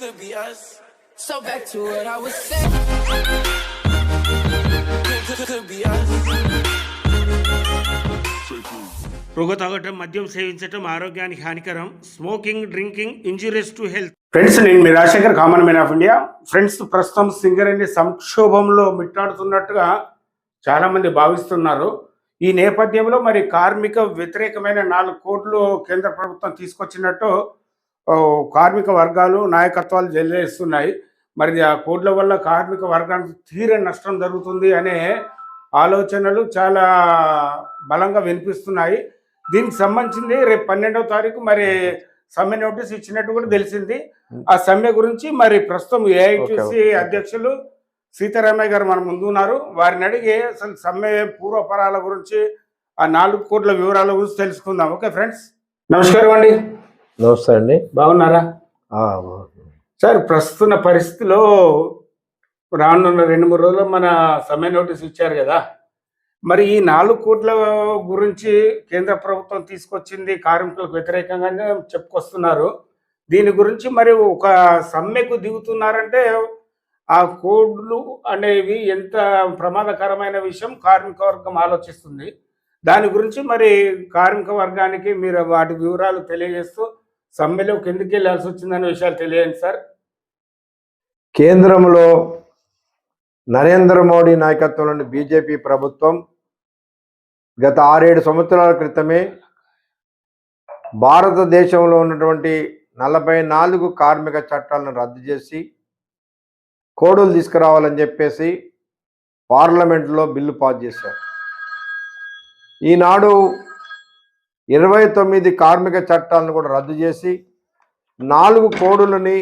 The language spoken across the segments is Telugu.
Could be us. So back to what I was saying. Could, could, could be us. పొగ తాగటం మద్యం సేవించటం ఆరోగ్యానికి హానికరం smoking drinking injurious to health friends నేను మీ Rajasekhar common man of India friends ప్రస్తుతం సింగరేణి సంక్షోభంలో మిట్టాడుతున్నట్టుగా చాలా మంది భావిస్తున్నారు ఈ నేపథ్యంలో మరి కార్మిక వ్యతిరేకమైన నాలుగు కోట్లు కేంద్ర ప్రభుత్వం తీసుకొచ్చినట్టు కార్మిక వర్గాలు నాయకత్వాలు జల్లేస్తున్నాయి. మరి ఆ కోడ్ల వల్ల కార్మిక వర్గానికి తీరే నష్టం జరుగుతుంది అనే ఆలోచనలు చాలా బలంగా వినిపిస్తున్నాయి. దీనికి సంబంధించింది రేపు పన్నెండవ తారీఖు మరి సమ్మె నోటీస్ ఇచ్చినట్టు కూడా తెలిసింది. ఆ సమ్మె గురించి మరి ప్రస్తుతం ఏఐటీసీ అధ్యక్షులు సీతారామయ్య గారు మన ముందు ఉన్నారు. వారిని అడిగి అసలు సమ్మె పూర్వపరాల గురించి ఆ నాలుగు కోట్ల వివరాల గురించి తెలుసుకుందాం. Okay friends. నమస్కారం అండి. నమస్తే అండి. బాగున్నారా? సార్ ప్రస్తుత పరిస్థితిలో రానున్న రెండు మూడు రోజుల్లో మన సమ్మె నోటీస్ ఇచ్చారు కదా. మరి ఈ నాలుగు కోట్ల గురించి కేంద్ర ప్రభుత్వం తీసుకొచ్చింది కార్మికులకు వ్యతిరేకంగానే చెప్పుకొస్తున్నారు. దీని గురించి మరి ఒక సమ్మెకు దిగుతున్నారంటే ఆ కోడ్లు అనేవి ఎంత ప్రమాదకరమైన విషయం కార్మిక వర్గం ఆలోచిస్తుంది. దాని గురించి మరి కార్మిక వర్గానికి మీరు వాటి వివరాలు తెలియజేస్తూ సమ్మెలోకి ఎందుకు వెళ్ళాల్సి వచ్చిందనే విషయాలు తెలియండి సార్. కేంద్రంలో నరేంద్ర మోడీ నాయకత్వంలోని బీజేపీ ప్రభుత్వం గత ఆరేడు సంవత్సరాల క్రితమే భారతదేశంలో ఉన్నటువంటి నలభై నాలుగు కార్మిక చట్టాలను రద్దు చేసి కోడులు తీసుకురావాలని చెప్పేసి పార్లమెంట్లో బిల్లు పాస్ చేశారు. ఈనాడు ఇరవై తొమ్మిది కార్మిక చట్టాలను కూడా రద్దు చేసి నాలుగు కోడులని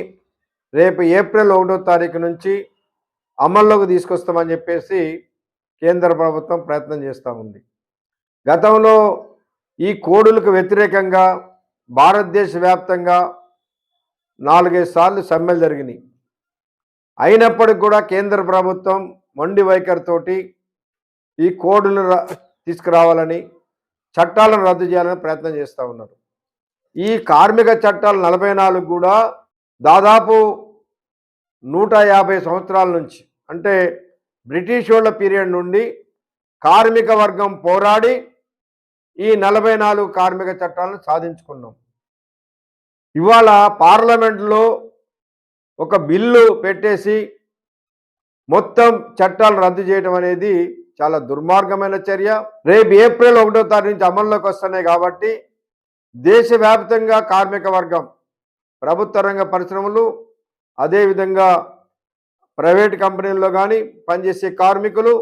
రేపు ఏప్రిల్ ఒకటో తారీఖు నుంచి అమల్లోకి తీసుకొస్తామని చెప్పేసి కేంద్ర ప్రభుత్వం ప్రయత్నం చేస్తూ ఉంది. గతంలో ఈ కోడులకు వ్యతిరేకంగా భారతదేశ వ్యాప్తంగా నాలుగైదు సార్లు సమ్మెలు జరిగినాయి. అయినప్పటికి కూడా కేంద్ర ప్రభుత్వం మొండి వైఖరితోటి ఈ కోడులు తీసుకురావాలని చట్టాలను రద్దు చేయాలని ప్రయత్నం చేస్తూ ఉన్నారు. ఈ కార్మిక చట్టాలు నలభై నాలుగు కూడా దాదాపు నూట యాభై సంవత్సరాల నుంచి అంటే బ్రిటిష్ వాళ్ళ పీరియడ్ నుండి కార్మిక వర్గం పోరాడి ఈ నలభై నాలుగు కార్మిక చట్టాలను సాధించుకున్నాం. ఇవాళ పార్లమెంట్లో ఒక బిల్లు పెట్టేసి మొత్తం చట్టాలు రద్దు చేయడం అనేది చాలా దుర్మార్గమైన చర్య. రేపు ఏప్రిల్ ఒకటో తారీఖు నుంచి అమల్లోకి వస్తున్నాయి కాబట్టి దేశవ్యాప్తంగా కార్మిక వర్గం ప్రభుత్వ రంగ పరిశ్రమలు అదేవిధంగా ప్రైవేట్ కంపెనీల్లో కానీ పనిచేసే కార్మికులు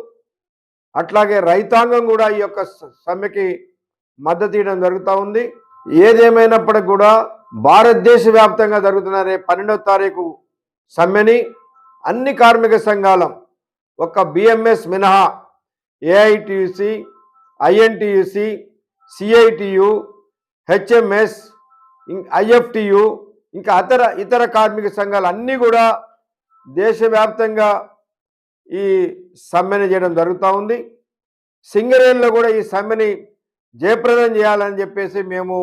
అట్లాగే రైతాంగం కూడా ఈ యొక్క స- సమ్మెకి మద్దతు ఇవ్వడం జరుగుతూ ఉంది. ఏదేమైనప్పటికి కూడా భారతదేశ వ్యాప్తంగా జరుగుతున్న రేపు పన్నెండవ తారీఖు సమ్మెని అన్ని కార్మిక సంఘాలం ఒక బిఎంఎస్ మినహా AITUC INTUC CITU HMS IFTU ఇంకా ఇతర ఇతర కార్మిక సంఘాలు అన్నీ కూడా దేశవ్యాప్తంగా ఈ సమ్మెని చేయడం జరుగుతూ ఉంది. సింగరేణిలో కూడా ఈ సమ్మెని జయప్రదం చేయాలని చెప్పేసి మేము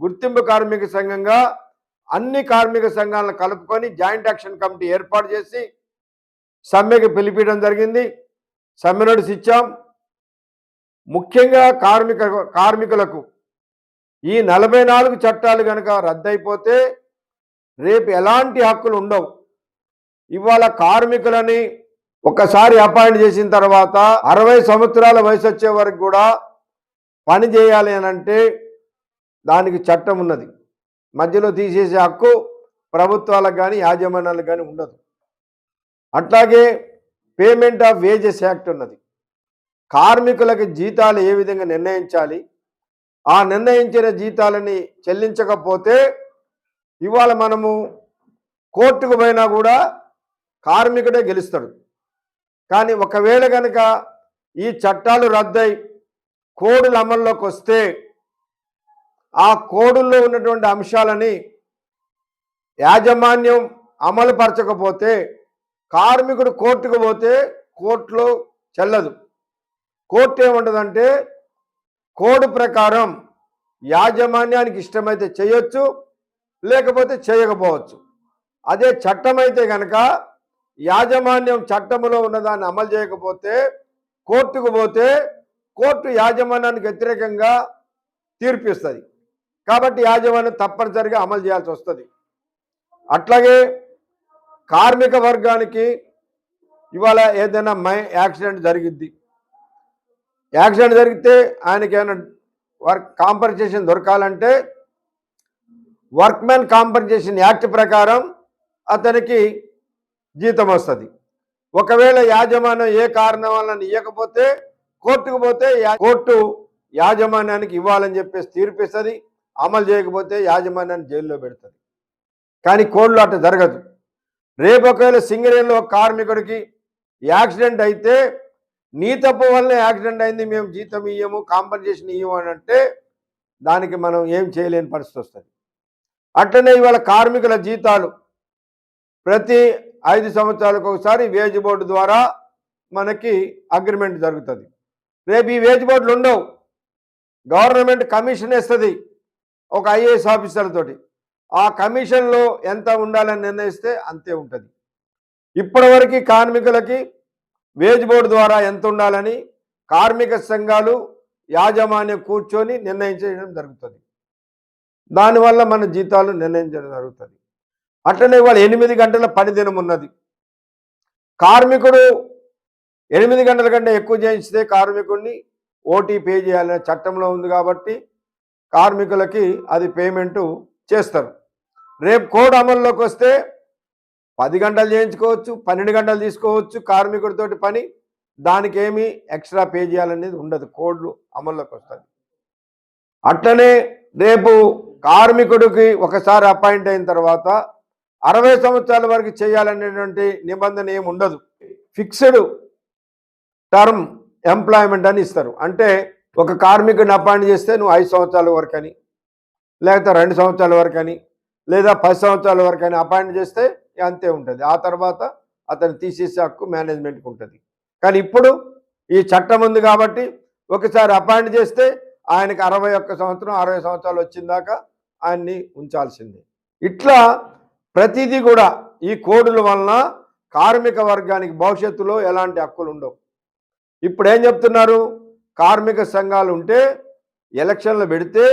గుర్తింపు కార్మిక సంఘంగా అన్ని కార్మిక సంఘాలను కలుపుకొని జాయింట్ యాక్షన్ కమిటీ ఏర్పాటు చేసి సమ్మెకి పిలిపించడం జరిగింది. సమ్మె నోటీస్ ఇచ్చాం ముఖ్యంగా కార్మిక కార్మికులకు ఈ నలభై నాలుగు చట్టాలు కనుక రద్దయిపోతే రేపు ఎలాంటి హక్కులు ఉండవు. ఇవాళ కార్మికులని ఒకసారి అపాయింట్ చేసిన తర్వాత అరవై సంవత్సరాల వయసు వచ్చే వరకు కూడా పని చేయాలి అని అంటే దానికి చట్టం ఉన్నది. మధ్యలో తీసేసే హక్కు ప్రభుత్వాలకు కానీ యాజమాన్యాలకు కానీ ఉండదు. అట్లాగే పేమెంట్ ఆఫ్ వేజెస్ యాక్ట్ ఉన్నది. కార్మికులకి జీతాలు ఏ విధంగా నిర్ణయించాలి? ఆ నిర్ణయించిన జీతాలని చెల్లించకపోతే ఇవాళ మనము కోర్టుకు పోయినా కూడా కార్మికుడే గెలుస్తాడు. కానీ ఒకవేళ కనుక ఈ చట్టాలు రద్దయి కోడులు అమల్లోకి వస్తే ఆ కోడుల్లో ఉన్నటువంటి అంశాలని యాజమాన్యం అమలుపరచకపోతే కార్మికుడు కోర్టుకు పోతే కోర్టులో చెల్లదు. కోర్టు ఏముంటుందంటే కోడ్ ప్రకారం యాజమాన్యానికి ఇష్టమైతే చేయొచ్చు లేకపోతే చేయకపోవచ్చు. అదే చట్టం అయితే కనుక యాజమాన్యం చట్టంలో ఉన్నదాన్ని అమలు చేయకపోతే కోర్టుకు పోతే కోర్టు యాజమాన్యానికి వ్యతిరేకంగా తీర్పిస్తుంది. కాబట్టి యాజమాన్యం తప్పనిసరిగా అమలు చేయాల్సి వస్తుంది. అట్లాగే కార్మిక వర్గానికి ఇవాళ ఏదైనా మై యాక్సిడెంట్ జరిగిద్ది. యాక్సిడెంట్ జరిగితే ఆయనకి ఏమైనా వర్క్ కాంపన్సేషన్ దొరకాలంటే వర్క్మెన్ కాంపన్సేషన్ యాక్ట్ ప్రకారం అతనికి జీతం వస్తుంది. ఒకవేళ యాజమాన్యం ఏ కారణం వలన ఇవ్వకపోతే కోర్టుకు పోతే కోర్టు యాజమాన్యానికి ఇవ్వాలని చెప్పేసి తీర్పిస్తుంది. అమలు చేయకపోతే యాజమాన్యాన్ని జైల్లో పెడుతుంది. కానీ కోర్టులో అట్లా జరగదు. రేపు ఒకవేళ సింగరేణిలో ఒక కార్మికుడికి యాక్సిడెంట్ అయితే నీ తప్పు వల్లనే యాక్సిడెంట్ అయింది మేము జీతం ఇయ్యము కాంపన్సేషన్ ఇయ్యము అని అంటే దానికి మనం ఏం చేయలేని పరిస్థితి వస్తుంది. అట్లనే ఇవాళ కార్మికుల జీతాలు ప్రతి ఐదు సంవత్సరాలకు ఒకసారి వేజ్ బోర్డు ద్వారా మనకి అగ్రిమెంట్ జరుగుతుంది. రేపు ఈ వేజ్ బోర్డులు ఉండవు. గవర్నమెంట్ కమిషన్ ఇస్తుంది ఒక ఐఏఎస్ ఆఫీసర్లతోటి. ఆ కమిషన్లో ఎంత ఉండాలని నిర్ణయిస్తే అంతే ఉంటుంది. ఇప్పటివరకు కార్మికులకి వేజ్ బోర్డు ద్వారా ఎంత ఉండాలని కార్మిక సంఘాలు యాజమాన్యం కూర్చొని నిర్ణయించడం జరుగుతుంది. దానివల్ల మన జీతాలు నిర్ణయించడం జరుగుతుంది. అట్లనే వాళ్ళు ఎనిమిది గంటల పని దినం ఉన్నది. కార్మికుడు ఎనిమిది గంటల కంటే ఎక్కువ చేయించితే కార్మికుడిని ఓటీ పే చేయాలనే చట్టంలో ఉంది కాబట్టి కార్మికులకి అది పేమెంటు చేస్తారు. రేపు కోడ్ అమల్లోకి వస్తే పది గంటలు చేయించుకోవచ్చు పన్నెండు గంటలు తీసుకోవచ్చు కార్మికుడితోటి పని. దానికి ఏమి ఎక్స్ట్రా పే చేయాలనేది ఉండదు. కోడ్లు అమల్లోకి వస్తుంది అట్లనే రేపు కార్మికుడికి ఒకసారి అపాయింట్ అయిన తర్వాత అరవై సంవత్సరాల వరకు చేయాలనేటువంటి నిబంధన ఏమి ఉండదు. ఫిక్స్డ్ టర్మ్ ఎంప్లాయ్మెంట్ అని ఇస్తారు. అంటే ఒక కార్మికుడిని అపాయింట్ చేస్తే నువ్వు ఐదు సంవత్సరాల వరకు అని లేకపోతే రెండు సంవత్సరాల వరకు అని లేదా పది సంవత్సరాల వరకు అయినా అపాయింట్ చేస్తే అంతే ఉంటుంది. ఆ తర్వాత అతను తీసేసే హక్కు మేనేజ్మెంట్కి ఉంటుంది. కానీ ఇప్పుడు ఈ చట్టం ఉంది కాబట్టి ఒకసారి అపాయింట్ చేస్తే ఆయనకి అరవై ఒక్క సంవత్సరం అరవై సంవత్సరాలు వచ్చిందాకా ఆయన్ని ఉంచాల్సిందే. ఇట్లా ప్రతిదీ కూడా ఈ కోడుల వలన కార్మిక వర్గానికి భవిష్యత్తులో ఎలాంటి హక్కులు ఉండవు. ఇప్పుడు ఏం చెప్తున్నారు? కార్మిక సంఘాలు ఉంటే ఎలక్షన్లు పెడితే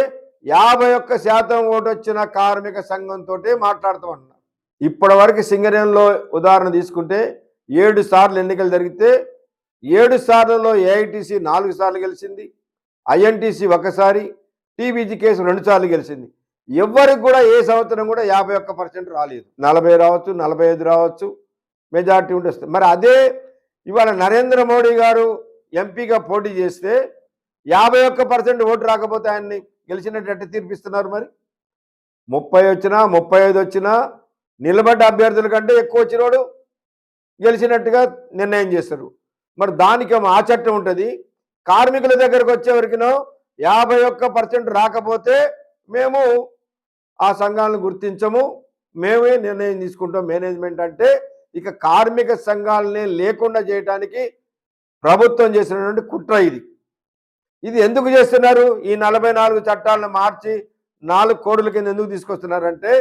యాభై ఒక్క శాతం ఓటు వచ్చిన కార్మిక సంఘంతో మాట్లాడతామన్నారు ఇప్పటి వరకు సింగరేణిలో ఉదాహరణ తీసుకుంటే ఏడు సార్లు ఎన్నికలు జరిగితే ఏడు సార్లలో ఏఐటీసీ నాలుగు సార్లు గెలిచింది ఐఎన్టీసీ ఒకసారి టీబీజీ కేసు రెండు సార్లు గెలిచింది. ఎవరికి కూడా ఏ సంవత్సరం కూడా యాభై ఒక్క పర్సెంట్ రాలేదు. నలభై రావచ్చు నలభై ఐదు రావచ్చు మెజార్టీ ఉంటే వస్తుంది మరి అదే ఇవాళ నరేంద్ర మోడీ గారు ఎంపీగా పోటీ చేస్తే యాభై ఒక్క పర్సెంట్ ఓటు రాకపోతే ఆయన్ని గెలిచినట్టు తీర్పిస్తున్నారు మరి? ముప్పై వచ్చినా ముప్పై ఐదు వచ్చినా నిలబడ్డ అభ్యర్థుల కంటే ఎక్కువ వచ్చినోడు గెలిచినట్టుగా నిర్ణయం చేస్తారు మరి దానికి ఏమో ఆ చట్టం ఉంటుంది. కార్మికుల దగ్గరకు వచ్చేవరకునో యాభై ఒక్క పర్సెంట్ రాకపోతే మేము ఆ సంఘాలను గుర్తించము. మేమే నిర్ణయం తీసుకుంటాం. మేనేజ్మెంట్ అంటే ఇక కార్మిక సంఘాలనే లేకుండా చేయడానికి ప్రభుత్వం చేసినటువంటి కుట్ర ఇది. ఇది ఎందుకు చేస్తున్నారు? ఈ నలభై నాలుగు చట్టాలను మార్చి నాలుగు కోడుల కింద ఎందుకు తీసుకొస్తున్నారంటే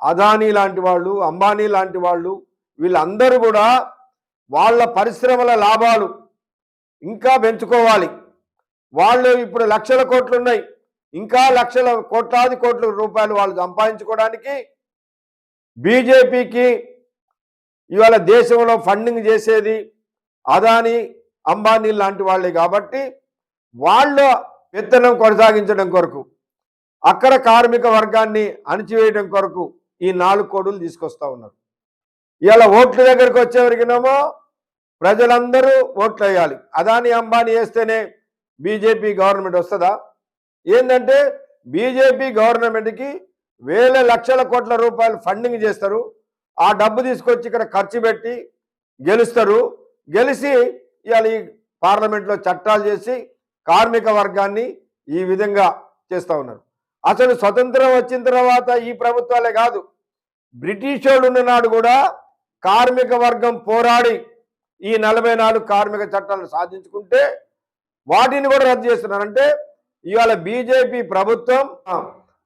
అదానీ లాంటి వాళ్ళు అంబానీ లాంటి వాళ్ళు వీళ్ళందరూ కూడా వాళ్ళ పరిశ్రమల లాభాలు ఇంకా పెంచుకోవాలి. వాళ్ళు ఇప్పుడు లక్షల కోట్లు ఉన్నాయి ఇంకా లక్షల కోట్లాది కోట్ల రూపాయలు వాళ్ళు సంపాదించుకోవడానికి బీజేపీకి ఇవాళ దేశంలో ఫండింగ్ చేసేది అదాని అంబానీ లాంటి వాళ్ళే కాబట్టి వాళ్ళ విత్తనం కొనసాగించడం కొరకు అక్కడ కార్మిక వర్గాన్ని అణిచివేయడం కొరకు ఈ నాలుగు కోడులు తీసుకొస్తా ఉన్నారు. ఇలా ఓట్ల దగ్గరికి వచ్చేవరకునేమో ప్రజలందరూ ఓట్లు వేయాలి అదాని అంబానీ వేస్తేనే బీజేపీ గవర్నమెంట్ వస్తుందా? ఏంటంటే బీజేపీ గవర్నమెంట్కి వేల లక్షల కోట్ల రూపాయలు ఫండింగ్ చేస్తారు. ఆ డబ్బు తీసుకొచ్చి ఇక్కడ ఖర్చు పెట్టి గెలుస్తారు. గెలిచి ఇవాళ ఈ పార్లమెంట్లో చట్టాలు చేసి కార్మిక వర్గాన్ని ఈ విధంగా చేస్తూ ఉన్నారు. అసలు స్వతంత్రం వచ్చిన తర్వాత ఈ ప్రభుత్వాలే కాదు బ్రిటిష్ వాళ్ళు ఉన్ననాడు కూడా కార్మిక వర్గం పోరాడి ఈ నలభై నాలుగు కార్మిక చట్టాలను సాధించుకుంటే వాటిని కూడా రద్దు చేస్తున్నారంటే ఇవాళ బీజేపీ ప్రభుత్వం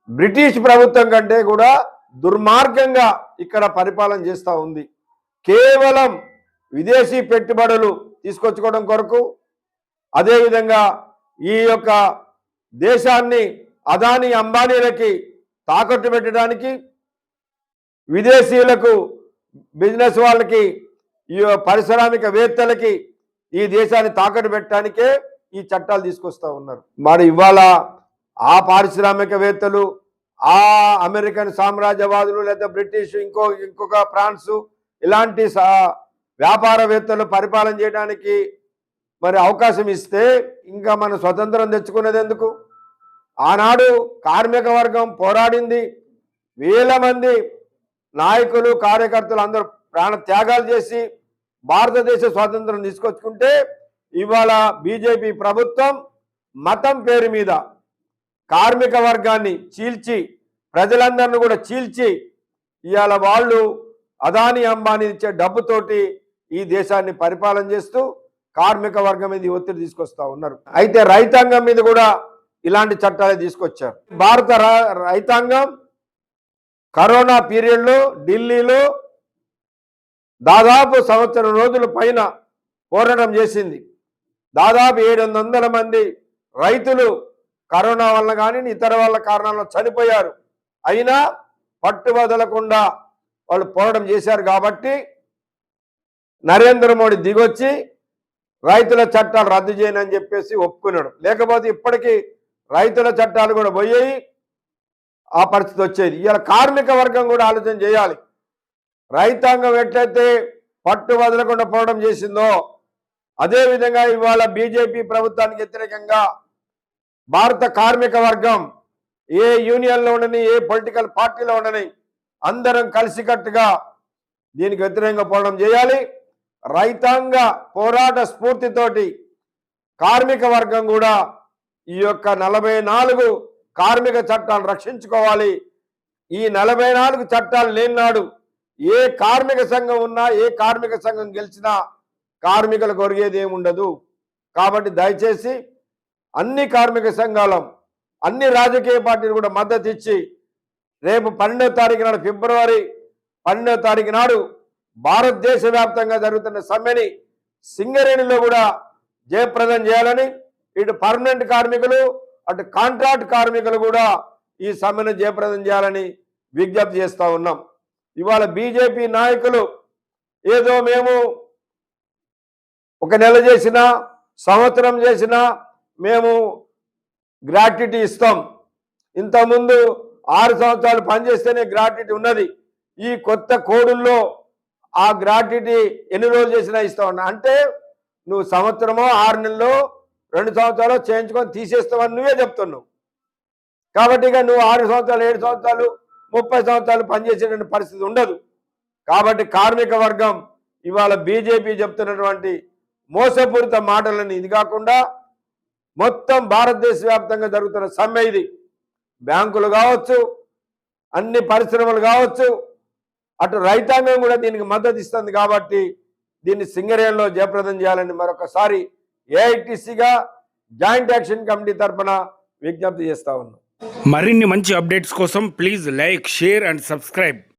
బ్రిటిష్ ప్రభుత్వం కంటే కూడా దుర్మార్గంగా ఇక్కడ పరిపాలన చేస్తూ ఉంది. కేవలం విదేశీ పెట్టుబడులు తీసుకొచ్చుకోవడం కొరకు అదేవిధంగా ఈ యొక్క దేశాన్ని అదానీ అంబానీలకి తాకట్టు పెట్టడానికి విదేశీయులకు బిజినెస్ వాళ్ళకి ఈ పారిశ్రామికవేత్తలకి ఈ దేశాన్ని తాకట్టు పెట్టడానికే ఈ చట్టాలు తీసుకొస్తా ఉన్నారు. మరి ఇవాళ ఆ పారిశ్రామికవేత్తలు ఆ అమెరికన్ సామ్రాజ్యవాదులు లేదా బ్రిటిష్ ఇంకో ఇంకొక ఫ్రాన్స్ ఇలాంటి వ్యాపారవేత్తలు పరిపాలన చేయడానికి మరి అవకాశం ఇస్తే ఇంకా మన స్వతంత్రం తెచ్చుకునేది ఎందుకు? ఆనాడు కార్మిక వర్గం పోరాడింది. వేల మంది నాయకులు కార్యకర్తలు అందరూ ప్రాణ త్యాగాలు చేసి భారతదేశ స్వాతంత్రం తీసుకొచ్చుకుంటే ఇవాళ బీజేపీ ప్రభుత్వం మతం పేరు మీద కార్మిక వర్గాన్ని చీల్చి ప్రజలందరిని కూడా చీల్చి ఇవాళ వాళ్ళు అదాని అంబానీ ఇచ్చే డబ్బుతోటి ఈ దేశాన్ని పరిపాలన చేస్తూ కార్మిక వర్గం మీద ఒత్తిడి తీసుకొస్తా ఉన్నారు. అయితే రైతాంగం మీద కూడా ఇలాంటి చట్టాలే తీసుకొచ్చారు. భారత రైతాంగం కరోనా పీరియడ్లో ఢిల్లీలో దాదాపు సంవత్సరం రోజుల పైన పోరాటం చేసింది. దాదాపు ఏడు మంది రైతులు కరోనా వల్ల కానీ ఇతర వాళ్ళ కారణాలను చనిపోయారు. అయినా పట్టు వదలకుండా వాళ్ళు పోరాటం చేశారు కాబట్టి నరేంద్ర మోడీ దిగొచ్చి రైతుల చట్టాలు రద్దు చేయనని చెప్పేసి ఒప్పుకున్నాడు. లేకపోతే ఇప్పటికీ రైతుల చట్టాలు కూడా పోయాయి. ఆ పరిస్థితి వచ్చేది. ఇవాళ కార్మిక వర్గం కూడా ఆలోచన చేయాలి. రైతాంగం ఎట్లయితే పట్టు వదలకుండా పోవడం చేసిందో అదేవిధంగా ఇవాళ బీజేపీ ప్రభుత్వానికి వ్యతిరేకంగా భారత కార్మిక వర్గం ఏ యూనియన్లో ఉండని ఏ పొలిటికల్ పార్టీలో ఉండని అందరం కలిసికట్టుగా దీనికి వ్యతిరేకంగా పోవడం చేయాలి. రైతాంగ పోరాట స్ఫూర్తితోటి కార్మిక వర్గం కూడా ఈ యొక్క నలభై నాలుగు కార్మిక చట్టాలు రక్షించుకోవాలి. ఈ నలభై నాలుగు చట్టాలు లేనినాడు ఏ కార్మిక సంఘం ఉన్నా ఏ కార్మిక సంఘం గెలిచినా కార్మికులకు ఒరిగేది ఏముండదు కాబట్టి దయచేసి అన్ని కార్మిక సంఘాలం అన్ని రాజకీయ పార్టీలు కూడా మద్దతు ఇచ్చి రేపు పన్నెండవ తారీఖు నాడు ఫిబ్రవరి పన్నెండవ తారీఖు నాడు భారతదేశ వ్యాప్తంగా జరుగుతున్న సమ్మెని సింగరేణిలో కూడా జయప్రదం చేయాలని ఇటు పర్మనెంట్ కార్మికులు అటు కాంట్రాక్ట్ కార్మికులు కూడా ఈ సమ్మెను జయప్రదం చేయాలని విజ్ఞప్తి చేస్తూ ఉన్నాం. ఇవాళ బీజేపీ నాయకులు ఏదో మేము ఒక నెల చేసినా సంవత్సరం చేసినా మేము గ్రాట్యుటీ ఇస్తాం. ఇంతకుముందు ఆరు సంవత్సరాలు పనిచేస్తేనే గ్రాట్యుటీ ఉన్నది. ఈ కొత్త కోడుల్లో ఆ గ్రాట్యుటీ ఎన్ని రోజులు చేసినా ఇస్తా ఉన్నా. అంటే నువ్వు సంవత్సరమో ఆరు నెలలో రెండు సంవత్సరాలు చేయించుకొని తీసేస్తావని నువ్వే చెప్తున్నావు. కాబట్టి ఇక నువ్వు ఆరు సంవత్సరాలు ఏడు సంవత్సరాలు ముప్పై సంవత్సరాలు పనిచేసేటువంటి పరిస్థితి ఉండదు. కాబట్టి కార్మిక వర్గం ఇవాళ బీజేపీ చెప్తున్నటువంటి మోసపూరిత మాటలని ఇది కాకుండా మొత్తం భారతదేశ వ్యాప్తంగా జరుగుతున్న సమ్మె ఇది. బ్యాంకులు కావచ్చు అన్ని పరిశ్రమలు కావచ్చు అటు రైతాంగం కూడా దీనికి మద్దతు ఇస్తుంది కాబట్టి దీన్ని సింగరేణిలో జయప్రదం చేయాలని మరొకసారి ఏఐటిసిగా జాయింట్ యాక్షన్ కమిటీ తరఫున విజ్ఞప్తి చేస్తా ఉన్నాం. మరిన్ని మంచి అప్డేట్స్ కోసం please like share and subscribe.